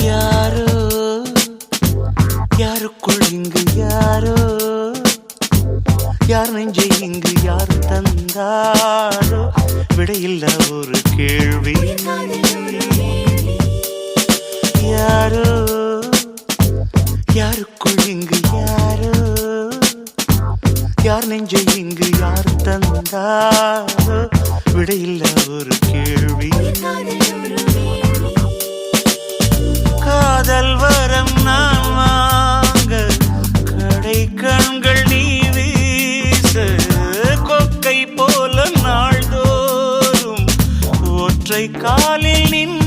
Yeah. விடையை இங்கு யார் தந்தாரோ? விடையில்ல ஒரு கேள்வி. யாரோ? யாருக்குள் இங்கு யாரோ? யார் நெஞ்சை இங்கு யார் தந்தாரோ? விடையில்ல ஒரு கேள்வி. காலில் நின்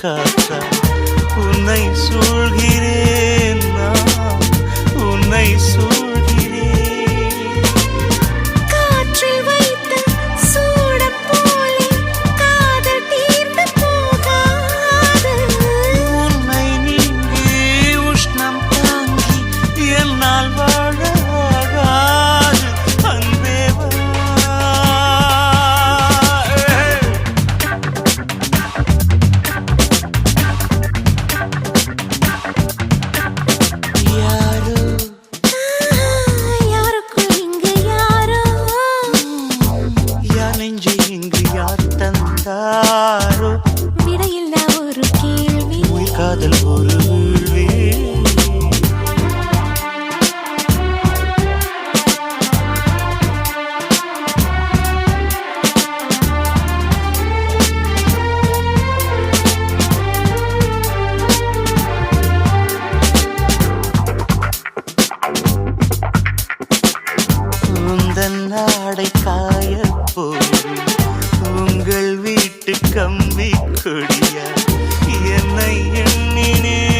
cut. கொடிய என்னை எண்ணினே.